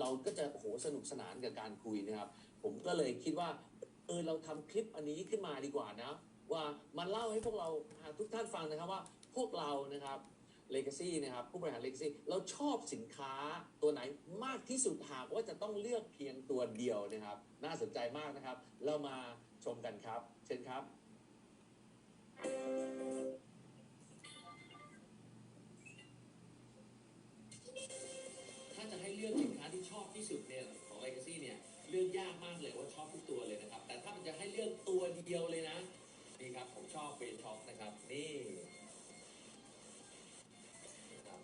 เราก็จะโอ้โหสนุกสนานกับการคุยนะครับ ผมก็เลยคิดว่าเออเราทำคลิปอันนี้ขึ้นมาดีกว่านะ ว่ามันเล่าให้พวกเราทุกท่านฟังนะครับว่าพวกเรานะครับ Legacy นะครับผู้บริหาร Legacy เราชอบสินค้าตัวไหนมากที่สุดหากว่าจะต้องเลือกเพียงตัวเดียวนะครับ น่าสนใจมากนะครับ เรามาชมกันครับ เชิญครับ ที่สุดเนี่ยของ Legacy เนี่ยเลือกยากมากเลยว่าชอบทุกตัวเลยนะครับ แต่ถ้ามันจะให้เลือกตัวเดียวเลยนะนี่ครับผมชอบเบนช็อปนะครับนี่นะครับ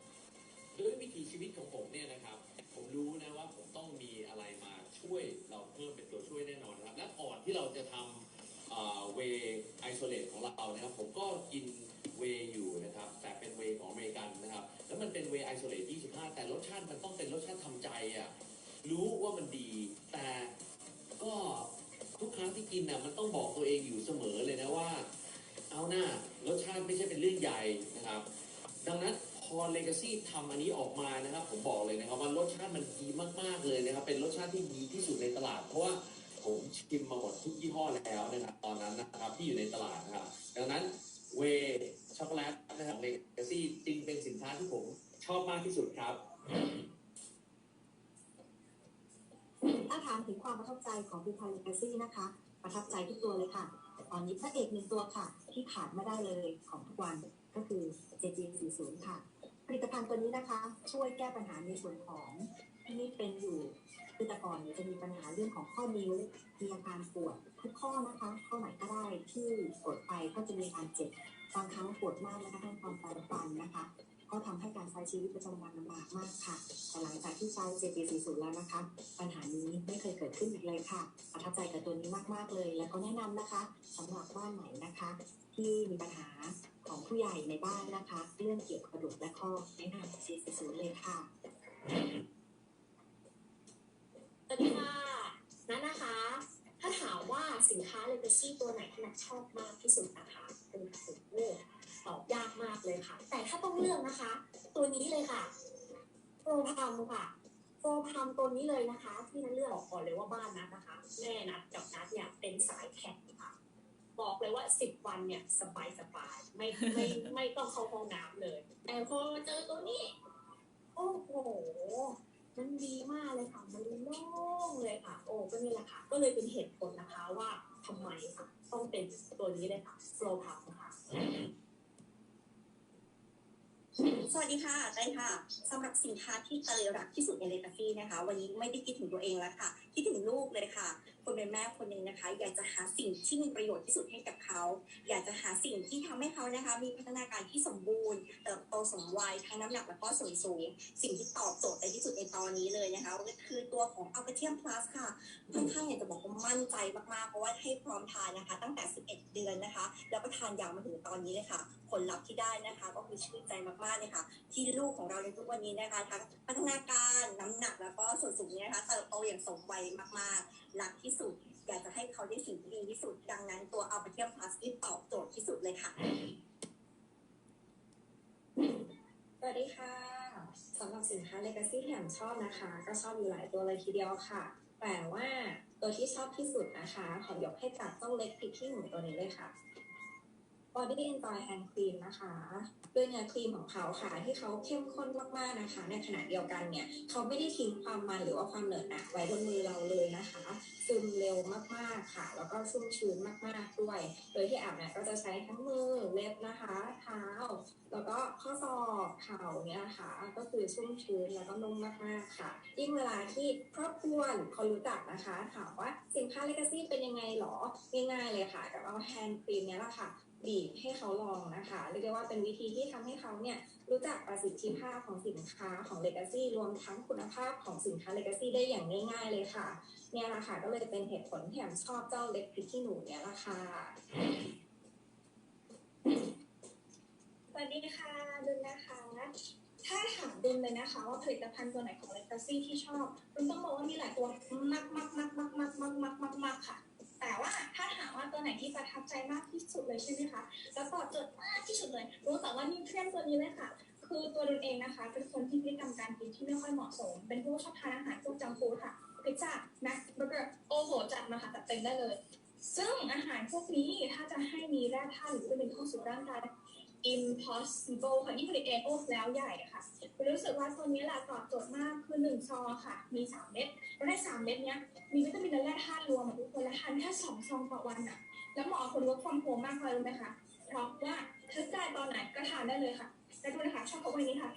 ด้วยวิถีชีวิตของผมเนี่ยนะครับ ผมรู้นะว่าผมต้องมีอะไรมาช่วยเราเพิ่มเป็นตัวช่วยแน่นอนนะครับ และก่อนที่เราจะทำเวไอโซเลตของเรานะครับ ผมก็กินเวอยู่นะครับ แต่เป็นเวของอเมริกันนะครับ แล้วมันเป็นเวไอโซเลต25 แต่รสชาติมันต้องเป็นรสชาติทำใจอะ รู้ว่ามันดี แต่ก็ทุกครั้งที่กินน่ะมันต้องบอกตัวเองอยู่เสมอเลยนะว่า เอาหน้ารสชาติไม่ใช่เป็นเรื่องใหญ่นะครับ ดังนั้นพอ Legacy ทำอันนี้ออกมานะครับ ผมบอกเลยนะครับว่ารสชาติมันดีมากๆเลยนะครับ เป็นรสชาติที่ดีที่สุดในตลาด เพราะว่าผมชิมมาหมดทุกยี่ห้อแล้วนะครับตอนนั้นนะครับที่อยู่ในตลาดนะครับ ดังนั้นเวช็อกโกแลตนะครับ Legacy จริงเป็นสินค้าที่ผมชอบมากที่สุดครับ ถ้าถามถึงความประทับใจของพิพาเลกาซี่นะคะ ประทับใจทุกตัวเลยค่ะ แต่ตอนนี้พระเอกหนึ่งตัวค่ะ ที่ขาดไม่ได้เลยของทุกวันก็คือ JG40 ค่ะ ผลิตภัณฑ์ตัวนี้นะคะ ช่วยแก้ปัญหาในส่วนของที่เป็นอยู่คือแต่ก่อนเนี่ยจะมีปัญหาเรื่องของข้อนิ้วมีอาการปวดทุกข้อนะคะ ข้อไหนก็ได้ที่กดไปก็จะมีอาการเจ็บบางครั้งปวดมากนะคะทั้งความฟันฟันนะคะ ก็ทำให้การใช้ชีวิตประจำวันลำบากมากค่ะ แต่หลังจากที่ใช้ JP40 แล้วนะคะ ปัญหานี้ไม่เคยเกิดขึ้นอีกเลยค่ะ ประทับใจกับตัวนี้มากๆเลย แล้วก็แนะนำนะคะสำหรับบ้านไหนนะคะ ที่มีปัญหาของผู้ใหญ่ในบ้านนะคะ เรื่องเกี่ยวกับกระดูกและข้อแนะนำ JP40 เลยค่ะสวัสดีค่ะนัทนะคะ ถ้าถามว่าสินค้า Legacy ตัวไหนที่นัทชอบมากที่สุดนะคะเป็นสุดเลือก ตอบยากมากเลยค่ะ แต่ถ้าต้องเลือกนะคะ ตัวนี้เลยค่ะโปรพัมค่ะโปรพัมตัวนี้เลยนะคะ ที่นัทเลือกออกก่อนเลยว่าบ้านนัทนะคะแม่นัทกับนัทเนี่ยเป็นสายแข็งค่ะบอกเลยว่าสิบวันเนี่ยสบายสบายๆไม่ไม่ไม่ต้องเข้าห้องน้ำเลย แต่พอเจอตัวนี้ โอ้โหมันดีมากเลยค่ะมันโล่งเลยค่ะ โอ้ก็นี่แหละค่ะ ก็เลยเป็นเหตุผลนะคะว่าทำไมค่ะต้องเป็นตัวนี้เลยค่ะ Flow p u m ค่ะ สวัสดีค่ะเต้ค่ะสำหรับสินค้าที่เตยรักที่สุดในเลกาฟี่นะคะ วันนี้ไม่ได้คิดถึงตัวเองแล้วค่ะ คิดถึงลูกเลยค่ะ คนเป็นแม่คนหนึ่งนะคะ อยากจะหาสิ่งที่มีประโยชน์ที่สุดให้กับเขา อยากจะหาสิ่งที่ทำให้เขานะคะ มีพัฒนาการที่สมบูรณ์ เติบโตสมวัยทั้งน้ำหนักและก็ส่วนสูง สิ่งที่ตอบโจทย์ในที่สุดในตอนนี้เลยนะคะก็คือตัวของอัลเ t เทียมพลัสค่ะค่อนข้างอยากจะบอกว่ามั่นใจมากๆเพราะว่าให้พร้อมทานนะคะ ตั้งแต่ 11 เดือนนะคะ แล้วก็ทานยาวมาถึงตอนนี้เลยค่ะ ผลลัพธ์ที่ได้นะคะ ก็คือชื่นใจมากๆเลยค่ะ ที่ลูกของเราในทุกวันนี้นะคะทั้งพัฒนาการน้ำหนักแล้วก็ส่วนสูงเนี่ยนะคะเติบโตอย่างสมวัยมากๆรักที่สุด อยากจะให้เขาได้สิ่งที่ดีที่สุด ดังนั้นตัวอัลเ t เทียมพลัสที่ตอบโจทย์ที่สุดเลยค่ะสวัสดีค่ะสำหรับสินค้า Legacy ที่แอมชอบนะคะ ก็ชอบอยู่หลายตัวเลยทีเดียวค่ะ แต่ว่าตัวที่ชอบที่สุดนะคะ ขอยกให้กับเจ้าเล็กพริกขี้หนูตัวนี้เลยค่ะ Body Enjoy Hand Cream นะคะด้วยเนื้อครีมของเขาค่ะที่เขาเข้มข้นมากๆนะคะ ในขณะเดียวกันเนี่ยเขาไม่ได้ทิ้งความมันหรือว่าความเหนอะหนะไว้บนมือเราเลยนะคะซึมเร็วมากๆค่ะ แล้วก็ชุ่มชื้นมากๆด้วย โดยที่แอมเนี่ยก็จะใช้ทั้งมือเล็บนะคะเท้า แล้วก็ข้อศอกเข่าเนี่ยนะคะก็คือชุ่มชื้นแล้วก็นุ่มมากๆค่ะยิ่งเวลาที่ครอบครัวหรือคนรู้จักนะคะถามว่าสินค้าเลกาซี่เป็นยังไงหรอง่ายๆเลยค่ะกับเอาแฮนด์ครีมเนี้ยแหละค่ะ บีบให้เขาลองนะคะเรียกได้ว่าเป็นวิธีที่ทำให้เขาเนี่ยรู้จักประสิทธิภาพของสินค้าของ Legacy รวมทั้งคุณภาพของสินค้า Legacy ได้อย่างง่าย ๆ เลยค่ะ เนี่ยแหละค่ะก็เลยเป็นเหตุผลที่แอมชอบเจ้าเล็กพริกขี้หนูเนี่ยละค่ะสวัสดีค่ะดุลนะคะถ้าถามดุลเลยนะคะว่าผลิตภัณฑ์ตัวไหนของ Legacy ที่ชอบดุลต้องบอกว่ามีหลายตัวมากมากมากมากมากมากมากมากค่ะ แต่ว่าถ้าถามว่าตัวไหนที่ประทับใจมากที่สุดเลยใช่ไหมคะ แล้วตอบโจทย์มากที่สุดเลย รู้แต่ว่านิวเทรียนตัวนี้เลยค่ะ คือตัวดุลเองนะคะ เป็นคนที่พฤติกรรมการกินที่ไม่ค่อยเหมาะสม เป็นผู้ชอบทานอาหารพวกจังฟูดค่ะ พิซซ่าแม็กเบอร์เกอร์โอ้โหจัดมาค่ะจัดเต็มได้เลย ซึ่งอาหารพวกนี้ถ้าจะให้มีแร่ธาตุหรือวิตามินเข้าสู่ร่างกาย impossible ค่ะยิ่งผลิตเองโอ้แล้วใหญ่ค่ะรู้สึกว่าตัวนี้แหละตอบโจทย์มากคือหนึ่งซองค่ะ มีสามเม็ดแล้วในสามเม็ดเนี้ยมีวิตามินและแร่ธาตุรวมทุกคนและทานแค่สองซองต่อวันอะ แล้วเหมาะคน work from home มากเลยรู้ไหมคะเพราะว่าทึกได้ตอนไหนก็ทานได้เลยค่ะแล้วดูนะคะชอบเขาไว้นี้ค่ะ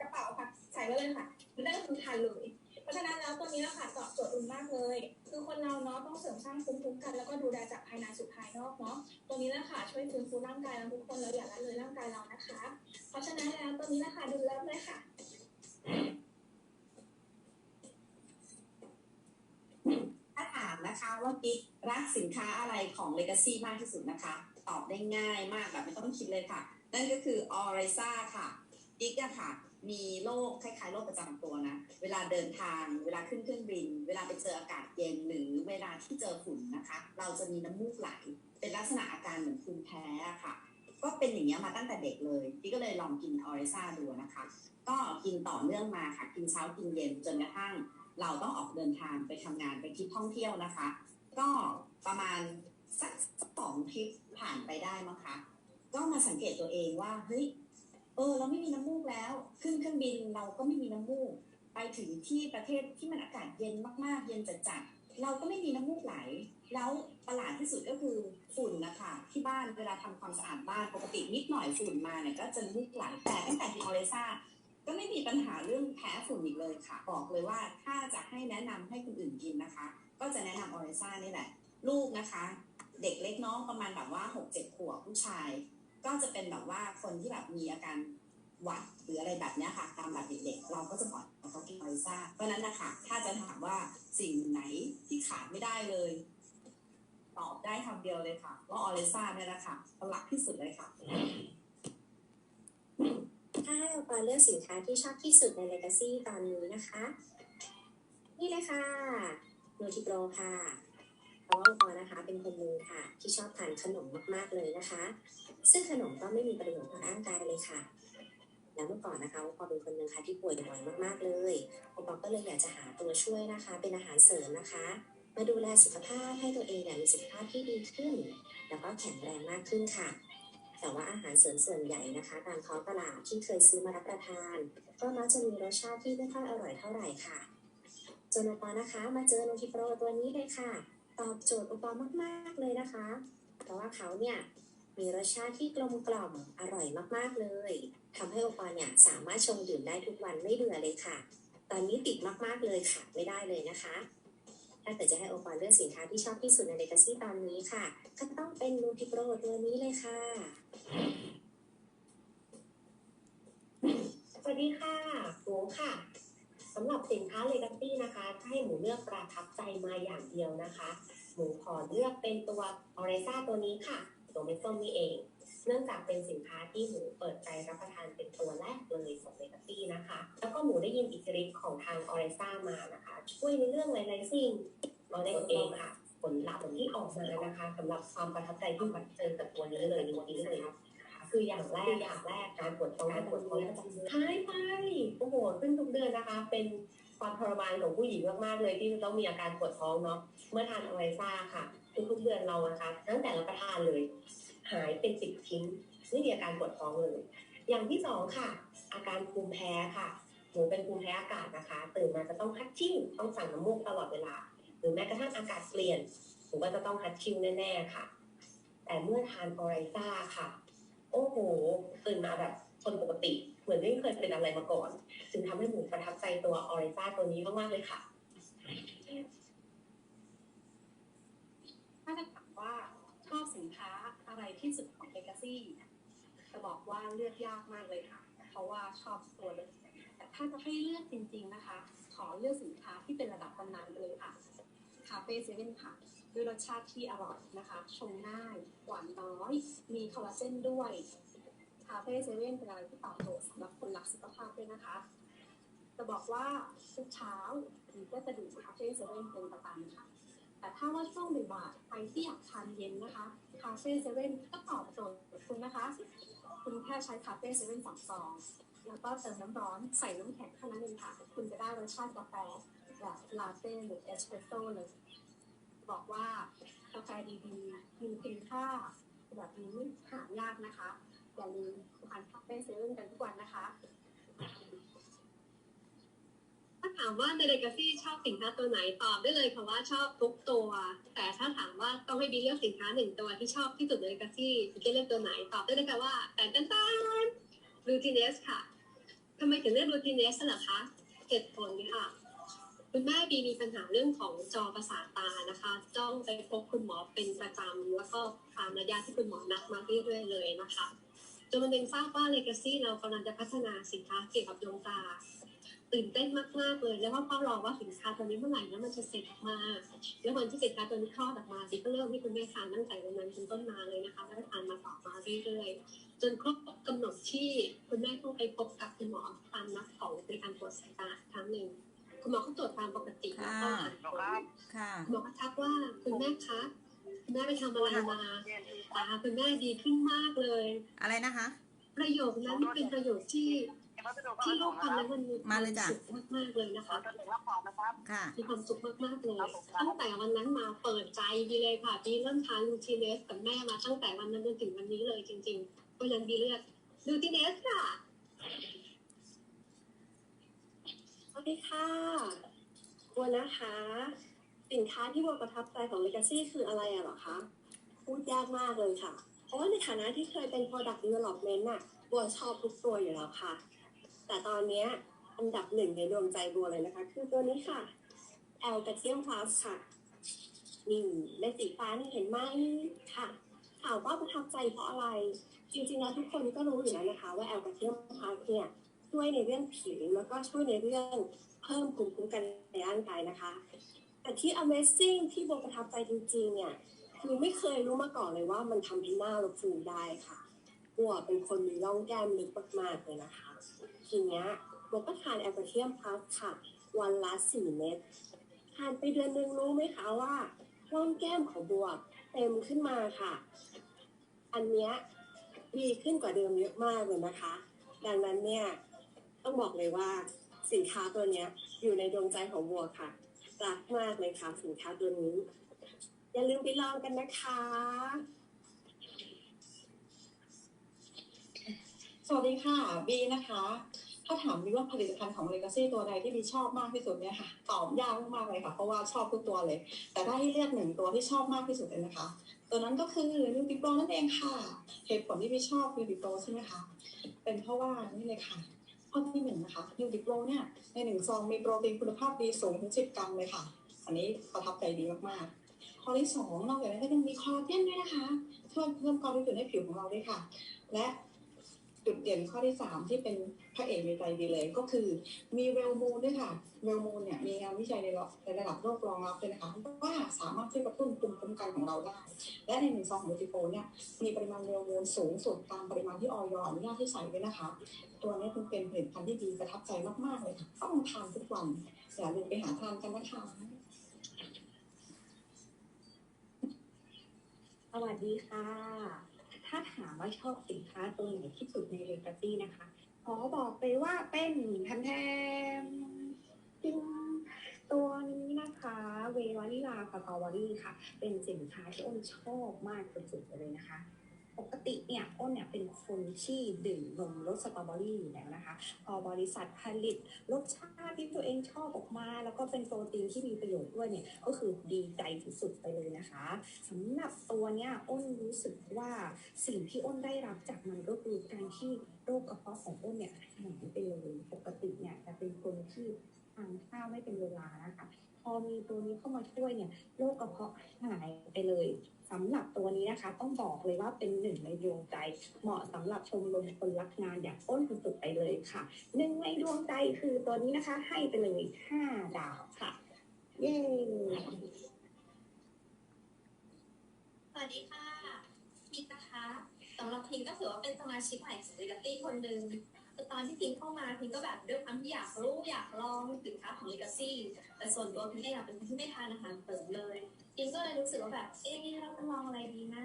กระเป๋าค่ะ ใส่ไว้เลยค่ะมันได้ก็คือทานเลย ราะฉะนั้นแล้วตัวนี้นะค่ะตอบโจทย์อุ่นมากเลย คือคนเราเนาะต้องเสริมสร้างภูมิคุ้มกันแล้วก็ดูแลจากภายในสู่ภายนอกเนาะตัวนี้นะค่ะช่วยฟื้นฟูร่างกายเราทุกคนเราอย่าละเลยร่างกายเรานะคะ เพราะฉะนั้นแล้วตัวนี้นะค่ะดูแลเลยค่ะถ้าถามนะคะว่ากิ๊กรักสินค้าอะไรของ Legacy มากที่สุดนะคะ ตอบได้ง่ายมากแบบไม่ต้องคิดเลยค่ะ นั่นก็คือ o r i s a ค่ะ กิ๊กอะค่ะ มีโรคคล้ายๆโรคประจำตัวนะ เวลาเดินทาง เวลาขึ้นเครื่องบิน เวลาไปเจออากาศเย็นหรือเวลาที่เจอฝุ่นนะคะ เราจะมีน้ำมูกไหล เป็นลักษณะอาการเหมือนภูมิแพ้ค่ะ ก็เป็นอย่างนี้ยมาตั้งแต่เด็กเลยกิ๊กก็เลยลองกินออริซาดูนะคะ ก็กินต่อเนื่องมาค่ะ กินเช้ากินเย็นจนกระทั่ง เราต้องออกเดินทางไปทำงานไปทริปท่องเที่ยวนะคะ ก็ประมาณสักสองทริปผ่านไปได้มั้งคะก็มาสังเกตตัวเองว่าเฮ้ย เออ เราไม่มีน้ำมูกแล้ว ขึ้นเครื่องบินเราก็ไม่มีน้ำมูก ไปถึงที่ประเทศที่มันอากาศเย็นมากๆ เย็นจัดๆเราก็ไม่มีน้ำมูกไหล แล้วประหลาดที่สุดก็คือฝุ่นนะคะที่บ้านเวลาทำความสะอาดบ้านปกตินิดหน่อยฝุ่นมาเนี่ยก็จะมูกไหลแต่ตั้งแต่ที่ออเรซ่าก็ไม่มีปัญหาเรื่องแพ้ฝุ่นอีกเลยค่ะ บอกเลยว่าถ้าจะให้แนะนำให้คนอื่นกินนะคะ ก็จะแนะนำออเรซ่านี่แหละ ลูกนะคะ เด็กเล็กน้องประมาณแบบว่าหกเจ็ดขวบผู้ชาย ก็จะเป็นแบบว่าคนที่แบบมีอาการหวัดหรืออะไรแบบเนี้ยค่ะ ตามแบบเด็กๆเราก็จะบอกเขากินออริซ่าเพราะนั้นนะคะถ้าจะถามว่าสิ่งไหนที่ขาดไม่ได้เลย ตอบได้คำเดียวเลยค่ะ ว่าออริซ่าเนี่ยแหละคะหลักที่สุดเลยค่ะ ถ้าให้เราเลือกสินค้าที่ชอบที่สุดใน Legacy ตอนนี้นะคะ นี่เลยค่ะนูทิโปรค่ะเพราะว่าปอนะคะ เป็นคนหนึงค่ะ ที่ชอบทานขนมมากๆเลยนะคะ ซึ่งขนมก็ไม่มีประโยชน์ต่อร่างกายเลยค่ะ แล้วเมื่อก่อนนะคะปอเป็นคนหนึ่งค่ะที่ป่วยบ่อยมากๆเลยปอก็เลยอยากจะหาตัวช่วยนะคะ เป็นอาหารเสริมนะคะ มาดูแลสุขภาพให้ตัวเองเนี่ยมีสุขภาพที่ดีขึ้น แล้วก็แข็งแรงมากขึ้นค่ะแต่ว่าอาหารเสริมส่วนใหญ่นะคะ ตามท้องตลาดที่เคยซื้อมารับประทาน ก็มักจะมีรสชาติที่ไม่ค่อยอร่อยเท่าไหร่ค่ะจนอุปอนะคะ มาเจอโนทิโปรตัวนี้เลยค่ะ ตอบโจทย์อุปอมากๆเลยนะคะ เพราะว่าเขาเนี่ย มีรสชาติที่กลมกล่อมอร่อยมากๆเลยทำให้อุปอเนี่ยสามารถชงดื่มได้ทุกวันไม่เบื่อเลยค่ะ ตอนนี้ติดมากๆเลยค่ะไม่ได้เลยนะคะ ถ้าเกิดจะให้โอปอเลือกสินค้าที่ชอบที่สุดในเลกาซี่ตอนนี้ค่ะ ก็ต้องเป็นนูทิโปรตัวนี้เลยค่ะ สวัสดีค่ะหมูค่ะสำหรับสินค้าเลกาซี่นะคะถ้าให้หมูเลือกประทับใจมาอย่างเดียวนะคะ หมูขอเลือกเป็นตัวออเรซ่าตัวนี้ค่ะ ตัวเม็ดส้มนี่เอง เนื่องจากเป็นสินค้าที่หมูเปิดใจรับประทานเป็นตัวแรกเลยของเลกาซี่นะคะ แล้วก็หมูได้ยินอิทธิฤทธิ์ของทางออเรซ่ามานะคะ ช่วยในเรื่องหลายๆสิ่งเราได้เองค่ะ ผลลัพธ์ที่ออกมานะคะสำหรับความประทับใจที่บัดเจอกับตัวนี้เลยในวันนี้เลยครับคืออย่างแรกอย่างแรกการปวดท้องการปวดท้องหายไปโอ้โหซึ่งทุกเดือนนะคะ เป็นความทรมานของผู้หญิงมากๆเลยที่จะต้องมีอาการปวดท้องเนาะเมื่อทานอไวซ่าค่ะ ทุกๆเดือนเรานะคะตั้งแต่รับประทานเลย หายเป็นสิบทิ้งไม่มีอาการปวดท้องเลย อย่างที่สองค่ะ อาการภูมิแพ้ค่ะหมูเป็นภูมิแพ้อากาศนะคะ ตื่นมาจะต้องคัดชิ่งต้องสั่งน้ำมูกตลอดเวลา หรือแม้กระทั่งอากาศเปลี่ยนหมูก็จะต้องคัดชิ่งแน่ๆค่ะ แต่เมื่อทานออไรซ่าค่ะ โอ้โหตื่นมาแบบคนปกติ เหมือนไม่เคยเป็นอะไรมาก่อน จึงทำให้หมูประทับใจตัวออริซ่าตัวนี้มากๆเลยค่ะ ถ้าจะถามว่าชอบสินค้าอะไรที่สุดของ Legacy จะบอกว่าเลือกยากมากเลยค่ะ เพราะว่าชอบตัวเลยแต่ถ้าจะให้เลือกจริง ๆนะคะ ขอเลือกสินค้าที่เป็นระดับตำนานเลยค่ะคาเฟ่เซเว่นค่ะด้วยรสชาติที่อร่อยนะคะ ชงง่ายหวานน้อย มีคอลลาเจนด้วยคาเฟ่เซเว่นเป็นอะไรที่ตอบโจทย์สำหรับคนรักสุขภาพด้วยนะคะ จะบอกว่าทุกเช้าหนูก็จะดื่มคาเฟ่เซเว่นเป็นประจำค่ะ แต่ถ้าว่าช่วงบ่ายๆใครที่อยากทานเย็นนะคะคาเฟ่เซเว่นก็ตอบโจทย์คุณนะคะ คุณแค่ใช้คาเฟ่เซเว่นสองซองแล้วก็เติมน้ำร้อนใส่น้ำแข็งเท่านั้นเองค่ะ คุณจะได้รสชาติกาแฟแบบลาเต้หรือเอสเปรสโซ่เลย บอกว่ากาแฟดีๆ มีคุณค่าแบบนี้หายากนะคะ อย่าลืมทานคาเฟ่เซเว่นกันทุกวันนะคะ ถามว่าในเลกาซี่ชอบสินค้าตัวไหนตอบได้เลยค่ะว่าชอบทุกตัว แต่ถ้าถามว่าต้องให้บีเลือกสินค้าหนึ่งตัวที่ชอบที่สุดในเลกาซี่จะเลือกตัวไหนตอบได้เลยค่ะว่าแต่ตันตันรูทีเนสค่ะทำไมถึงเลือกรูทีเนสล่ะคะเหตุผลค่ะคุณแม่บีมีปัญหาเรื่องของจอประสาทตานะคะจ้องไปพบคุณหมอเป็นประจำแล้วก็ตามระยะที่คุณหมอนัดมาเรื่อยๆเลยนะคะจนวันหนึ่งทราบว่าเลกาซี่เรากำลังจะพัฒนาสินค้าเกี่ยวกับดวงตา ตื่นเต้นมากๆเลย แล้วก็เฝ้ารอว่าสินค้าตัวนี้เมื่อไหร่นะมันจะเสร็จออกมา แล้ววันที่สินค้าตัวนี้คลอดออกมาดิก็เริ่มที่คุณแม่ทานตั้งแต่วันนั้นเป็นต้นมาเลยนะคะแล้วก็ทานมาต่อมาเรื่อยๆจนครบกำหนดที่คุณแม่ต้องไปพบกับคุณหมอตามนัดของในการตรวจสายตาอีกครั้งหนึ่งคุณหมอก็ตรวจตามปกติแล้วก็หาผลค่ะคุณหมอก็ทักว่าคุณแม่คะคุณแม่ไปทำอะไรมาตาคุณแม่ดีขึ้นมากเลย อะไรนะคะ ประโยคนั้นเป็นประโยคที่ ที่ลูกฟังแล้วมันมีคมาวามเลยจ้ะ สุขมากๆเลยนะคะ ค่ะ มีความสุขมากๆเลยตั้งแต่วันนั้นมาเปิดใจบีเลยค่ะบีเริ่มทานลูทีเนสกับแม่มาตั้งแต่วันนั้นจนถึงวันนี้เลยจริงๆเพราะฉะนั้นบีเลือกลูทีเนสค่ะสวัสดีค่ะบัวนะคะ สินค้าที่บัวประทับใจของ Legacy คืออะไรอะเหรอคะ พูดยากมากเลยค่ะ เพราะว่าในฐานะที่เคยเป็น Product Development น่ะบัวชอบทุกตัวอยู่แล้วค่ะ แต่ตอนนี้อันดับหนึ่งในดวงใจบัวเลยนะคะ คือตัวนี้ค่ะ L g a t i u m Plus ค่ะนี่เม็ดสีฟ้านี่เห็นไหมค่ะถามว่าประทับใจเพราะอะไร จริงๆแล้วทุกคนก็รู้อยู่แล้วนะคะ ว่า L g a t i u m Plus เนี่ยช่วยในเรื่องผิวแล้วก็ช่วยในเรื่องเพิ่มภูมิคุ้มกันในร่างกายนะคะ แต่ที่ Amazing ที่โบประทับใจจริงๆเนี่ยคือไม่เคยรู้มาก่อนเลยว่ามันทำให้หน้าเราฟูได้ค่ะ โบัวเป็นคนมีร่องแก้มลึกมากๆเลยนะคะ ทีเนี้ยโบก็ทานแอลกาเทียมพลัสค่ะ วันละสี่เม็ดทานไปเดือนหนึ่งรู้ไหมคะว่าร่องแก้มของบัวเต็มขึ้นมาค่ะ อันเนี้ยดีขึ้นกว่าเดิมเยอะมากเลยนะคะ ดังนั้นเนี่ยต้องบอกเลยว่าสินค้าตัวเนี้ยอยู่ในดวงใจของบัวค่ะรักมากเลยค่ะสินค้าตัวนี้ อย่าลืมไปลองกันนะคะ สวัสดีค่ะบีนะคะ ถ้าถามบีว่าผลิตภัณฑ์ของ Legacy ตัวใดที่บีชอบมากที่สุดเนี่ยค่ะตอบยากมากเลยค่ะ เพราะว่าชอบทุกตัวเลย แต่ถ้าให้เลือกหนึ่งตัวที่ชอบมากที่สุดเลยนะคะ ตัวนั้นก็คือ n u t r i p r o นั่นเองค่ะเหตุผลที่บีชอบ n u t r i p r o ใช่ไหมคะเป็นเพราะว่านี่เลยค่ะข้อที่หนึ่งนะคะ n u t r i p r o เนี่ยในหนึ่งซองมีโปรตีนคุณภาพดีสูงถึง10กรัมเลยค่ะ อันนี้ประทับใจดีมากๆข้อที่สองนอกจากนั้นก็ยังมีคอลลาเจนด้วยนะคะช่วยเพิ่มความรู้สึกให้ผิวของเราด้วยค่ะ และ จุดเด่นข้อที่สามที่เป็นพระเอกในใจดีเลยก็คือมีเวลมูนด้วยค่ะเวลมูนเนี่ยมีงานวิจัยในระในระดับโลกรองรับเลยนะคะว่าสามารถช่วยกระตุ้นภูมิคุ้มกันของเราได้ และในหนึ่งซองของติโฟเนี่ยมีปริมาณเวลมูนสูงสุดตามปริมาณที่ออยอนุญาตให้ใส่ด้วยนะคะ ตัวนี้เป็นเป็นผลิตภัณฑ์ที่ดีประทับใจมากๆเลยค่ะต้องทานทุกวันอย่าลืมไปหาทานกันนะคะสวัสดีค่ะ ถ้าถามว่าชอบสินค้าตัวไหนที่สุดในเลกาซี่นะคะ ขอบอกเลยว่าเป็นแทมแทมจริงตัวนี้นะคะ เววานิลาสตรอเบอรี่ค่ะ เป็นสินค้าที่อ้นชอบมากสุดๆเลยนะคะ ปกติเนี่ยอ้นเนี่ยเป็นคนที่ดื่มนมรสสตรอเบอรี่อยู่แล้วนะคะ พอบริษัทผลิตรสชาติที่ตัวเองชอบออกมา แล้วก็เป็นโปรตีนที่มีประโยชน์ด้วยเนี่ยก็คือดีใจสุดๆไปเลยนะคะสำหรับตัวเนี้ยอ้นรู้สึกว่าสิ่งที่อ้นได้รับจากมันก็คือการที่โรคกระเพาะของอ้นเนี่ยหายไปเลยปกติเนี่ยจะเป็นคนที่ทานข้าวไม่เป็นเวลานะคะ พอมีตัวนี้เข้ามาช่วยเนี่ยโรคกระเพาะหายไปเลยสำหรับตัวนี้นะคะ ต้องบอกเลยว่าเป็นหนึ่งในดวงใจ เหมาะสำหรับชมรมคนรักงานอย่างอ้นสุดๆไปเลยค่ะหนึ่งในดวงใจคือตัวนี้นะคะ ให้ไปเลยห้าดาวค่ะเย้สวัสดีค่ะพิกนะคะสำหรับพิงก็ถือว่าเป็นสมาชิกใหม่ของ Legacy คนหนึ่ง คือตอนที่พิงเข้ามาพิงก็แบบด้วยความที่อยากรู้อยากลองสินค้าของ Legacy แต่ส่วนตัวพิงเองอะเป็นคนที่ไม่ทานอาหารเสริมเลยพิงก็เลยรู้สึกว่าแบบเอ๊ะเราจะลองอะไรดีนะ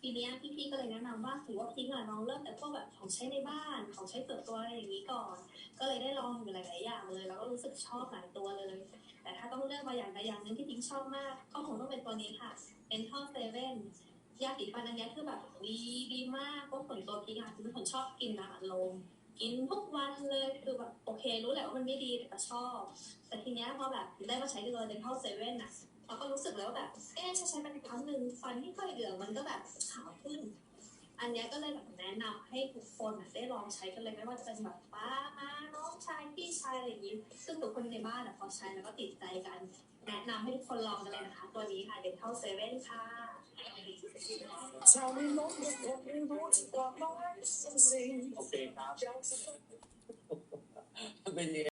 ทีเนี้ยพี่ๆก็เลยแนะนำว่าถือว่าพิงอะลองเริ่มแต่พวกแบบของใช้ในบ้านของใช้เสริมตัวอะไรอย่างนี้ก่อน ก็เลยได้ลองอยู่หลายๆอย่างเลย แล้วก็รู้สึกชอบหลายตัวเลย แต่ถ้าต้องเลือกมาอย่างใดอย่างหนึ่งที่พิงชอบมากก็คงต้องเป็นตัวนี้ค่ะเป็นท่อเซเว่นยาสีฟันอันนี้คือแบบดีดีมากเพราะส่วนตัวพิงอะคือเป็นคนชอบกินอาหารลม กินทุกวันเลยคือแบบโอเครู้แหละว่ามันไม่ดีแต่ก็ชอบ แต่ทีเนี้ยพอแบบได้มาใช้ตัวเดนทัลเซเว่นอะเราก็รู้สึกแล้วว่าแบบเอ๊ะใช้ใช้มันครั้งหนึ่งฟันที่ค่อยเหลืองมันก็แบบขาวขึ้น อันเนี้ยก็เลยแบบแนะนำให้ทุกคนอะได้ลองใช้กันเลยไม่ว่าจะเป็นแบบป้ามาน้องชายพี่ชายอะไรอย่างนี้ ซึ่งทุกคนในบ้านอะพอใช้แล้วก็ติดใจกัน แนะนำให้ทุกคนลองกันเลยนะคะ ตัวนี้ค่ะเดนทัลเซเว่นค่ะ โอเคครับเป็นยังไง